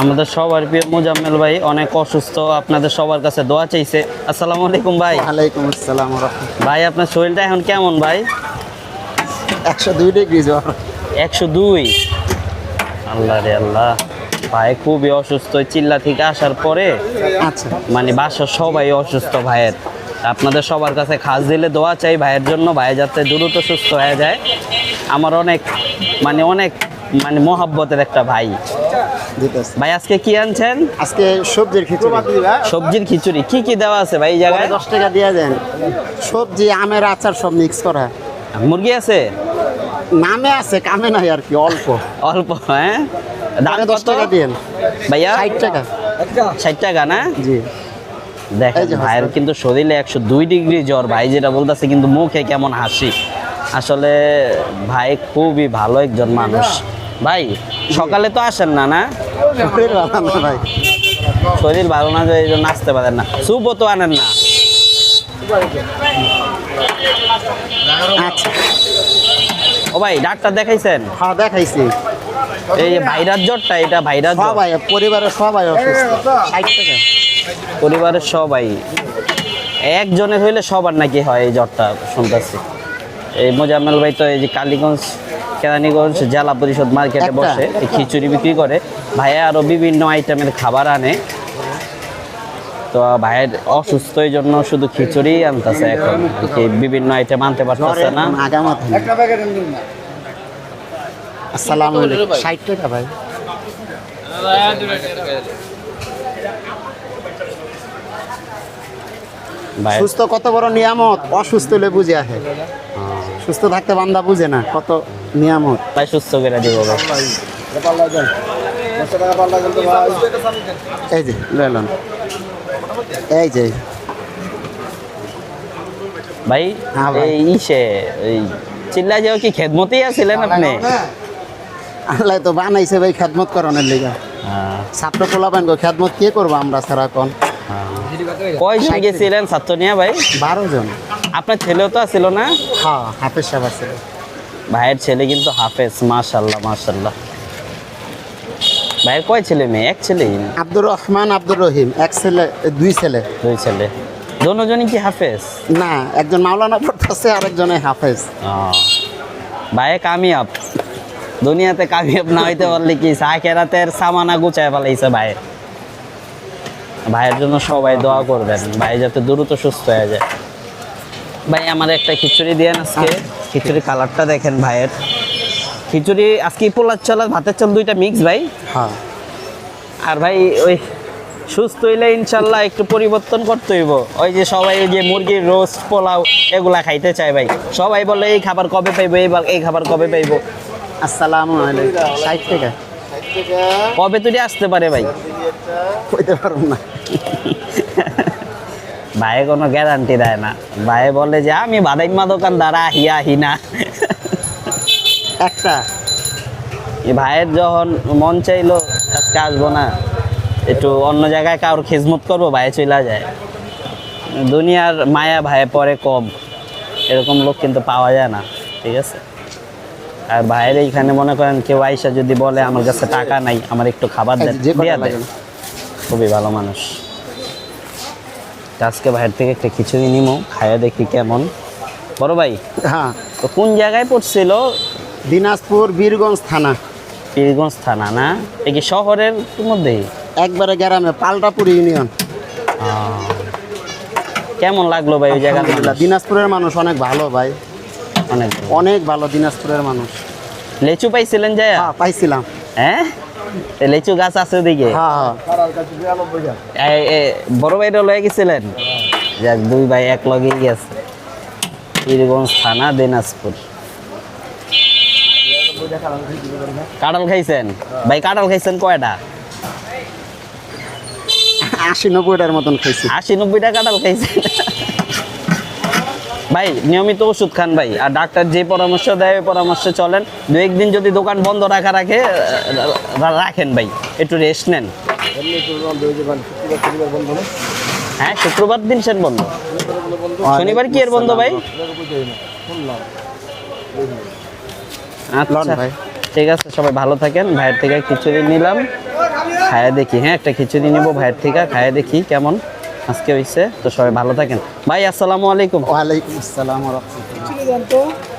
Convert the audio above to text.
আমাদের সবার প্রিয় মুজাম্মেল ভাই অনেক অসুস্থ আপনাদের সবার কাছে দোয়া চাইছে। আসসালামু আলাইকুম ভাই। ওয়ালাইকুম আসসালাম রহমতুল্লাহ। ভাই আপনার শরীরটা এখন কেমন ভাই? একশো দুই ডিগ্রি জ্বর। একশো দুই? আল্লাহ রে আল্লাহ। ভাই খুবই অসুস্থ চিল্লা থেকে আসার পরে। আচ্ছা। মানে বাসার সবাই অসুস্থ ভাইয়ের। আপনাদের সবার কাছে খাস দিলে দোয়া চাই ভাইয়ের জন্য। ভাই যাতে দ্রুত সুস্থ হয়ে যায়। আমার অনেক মানে অনেক মানে মহাব্বতের একটা ভাই। ভাই আজকে কি আনছেন? আজকে সবজির খিচুড়ি। সবজির খিচুড়ি। কি কি দেওয়া আছে ভাই জায়গায়? দশ টাকা দিয়ে দেন। সবজি আমের আচার সব মিক্স করা। মুরগি আছে? নামে আছে কামে নাই আর কি অল্প। অল্প হ্যাঁ? দাম দশ টাকা দিন ভাইয়া? ষাট টাকা। ষাট টাকা না? জি। দেখেন ভাইয়ের কিন্তু শরীরে একশো দুই ডিগ্রি জ্বর ভাই যেটা বলতেছে কিন্তু মুখে কেমন হাসি। আসলে ভাই খুবই ভালো একজন মানুষ। ভাই সকালে তো আসেন না না? শরীর ভালো না ভাই। শরীর ভালো না যে এই জন্য আসতে পারেন না। সুপও তো আনেন না। আচ্ছা। ও ভাই ডাক্তার দেখাইছেন? হ্যাঁ দেখাইছি। এই যে ভাইরাস জ্বরটা এটা ভাইরাস সবাই পরিবারের সবাই অসুস্থ। পরিবারের সবাই। একজনের হইলে সবার নাকি হয় এই জ্বরটা শুনতেছি। এই মোজাম্মেল ভাই তো এই যে কালীগঞ্জ কেরানীগঞ্জ জেলা পরিষদ মার্কেটে বসে খিচুড়ি বিক্রি করে। ভাইয়া আরও বিভিন্ন আইটেমের খাবার আনে। তো ভাইয়ের অসুস্থ এই জন্য শুধু খিচুড়ি আনতেছে এখন। কি বিভিন্ন আইটেম আনতে পারতেছে না। আসসালামু আলাইকুম। ষাট টাকা ভাই। ভাই সুস্থ কত বড় নিয়ামত? অসুস্থ হলে বুঝে আসে। সুস্থ থাকতে বান্দা বুঝে না কত নিয়ামত। ভাই সুস্থ করে দিব ভাই। এই যে লইলন এই যে। ভাই হ্যাঁ এই ইসে এই চিল্লা যাও কি খেদমতেই আছিলেন আপনি? আল্লাহ তো বানাইছে ভাই খেদমত করানোর লিগা। হ্যাঁ। ছাত্র পোলাবেন গো খেদমত কে করব আমরা সারা কোন কয়জন গেছিলেন ছাত্র নিয়ে ভাই? বারো জন। আপনার ছেলেও তো ছিল না? হ্যাঁ হাফেজ সাহেব আছে ভাইয়ের ছেলে কিন্তু হাফেজ মাশাল্লাহ মাশাল্লাহ ভাইয়ের কয় ছেলে মেয়ে? এক ছেলেই আব্দুর রহমান আব্দুর রহিম এক ছেলে দুই ছেলে। দুই ছেলে। দুজনই কি হাফেজ? না একজন মাওলানা পড়তেছে আরেকজনে হাফেজ। ও, ভাইয়ে কামিয়াব। দুনিয়াতে কামিয়াব না হইতে পারলে কি সাকেরাতের সামানা গুছায় ফেলাইছে ভাইয়ের? ভাইয়ের জন্য সবাই দোয়া করবেন ভাই যাতে দ্রুত সুস্থ হয়ে যায়। ভাই আমার একটা খিচুড়ি দিয়ে আজকে। খিচুড়ি কালারটা দেখেন ভাইয়ের। খিচুড়ি আজকে পোলার চাল আর ভাতের চাল দুইটা মিক্স ভাই। হ্যাঁ। আর ভাই ওই সুস্থ হইলে ইনশাল্লাহ একটু পরিবর্তন করতে হইব। ওই যে সবাই ওই যে মুরগির রোস্ট পোলাও এগুলা খাইতে চায় ভাই। সবাই বলে এই খাবার কবে পাইবো? এই এই খাবার কবে পাইবো? আসসালামু আলাইকুম। ষাট টাকা। কবে তুই আসতে পারে ভাই? কইতে পারব না। ভাই কোনো গ্যারান্টি দেয় না। ভাই বলে যে আমি বাদাইমা দোকানদার আহি আহি না। একটা। ভাইয়ের যখন মন চাইলো আজকে আসব না। একটু অন্য জায়গায় কারোর খিজমত করব ভাই চলে যায়। দুনিয়ার মায়া ভাইয়ে পরে কম। এরকম লোক কিন্তু পাওয়া যায় না ঠিক আছে? আর ভাইয়ের এইখানে মনে করেন কেউ আইসা যদি বলে আমার কাছে টাকা নাই আমার একটু খাবার দেন খুবই ভালো মানুষ। তা আজকে ভাইয়ের থেকে একটা খিচুড়ি নিমো খাইয়া দেখি কেমন। বড় ভাই হ্যাঁ। তো কোন জায়গায় পড়ছিল? দিনাজপুর বীরগঞ্জ থানা। পীরগঞ্জ থানা না? এ কি শহরের মধ্যেই একবারে গ্রামে পাল্টাপুর ইউনিয়ন। কেমন লাগল ভাই ওই আলহামদুলিল্লাহ, দিনাজপুরের মানুষ অনেক ভালো ভাই। অনেক অনেক ভালো দিনাজপুরের মানুষ। লেচু পাইছিলেন যায় হ্যাঁ পাইছিলাম। হ্যাঁ? লেচু গাছ আছে ওদিকে? হ্যাঁ হ্যাঁ। বড় ভাইটা লয়ে গেছিলেন? যাক দুই ভাই এক লগেই গেছে। পীরগঞ্জ থানা দিনাজপুর। কাঁঠাল খাইছেন? ভাই কাঁঠাল খাইছেন কয়টা? আশি নব্বইটার মতন খাইছি। আশি নব্বইটা কাঁঠাল খাইছেন। ভাই নিয়মিত ওষুধ খান ভাই আর ডাক্তার যে পরামর্শ দেয় ওই পরামর্শে চলেন। দু একদিন যদি দোকান বন্ধ রাখা রাখে রাখেন ভাই একটু রেস্ট নেন। হ্যাঁ শুক্রবার দিন সেন বন্ধ। শনিবার কি এর বন্ধ ভাই? আচ্ছা ভাই। ঠিক আছে সবাই ভালো থাকেন ভাইয়ের থেকে খিচুড়ি নিলাম। খায়া দেখি হ্যাঁ একটা খিচুড়ি নিবো ভাইয়ের থেকে খায়া দেখি কেমন। আজকে হয়েছে তো সবাই ভালো থাকেন। ভাই আসসালামু আলাইকুম। ওয়ালাইকুম আসসালাম রহমতুল্লাহ।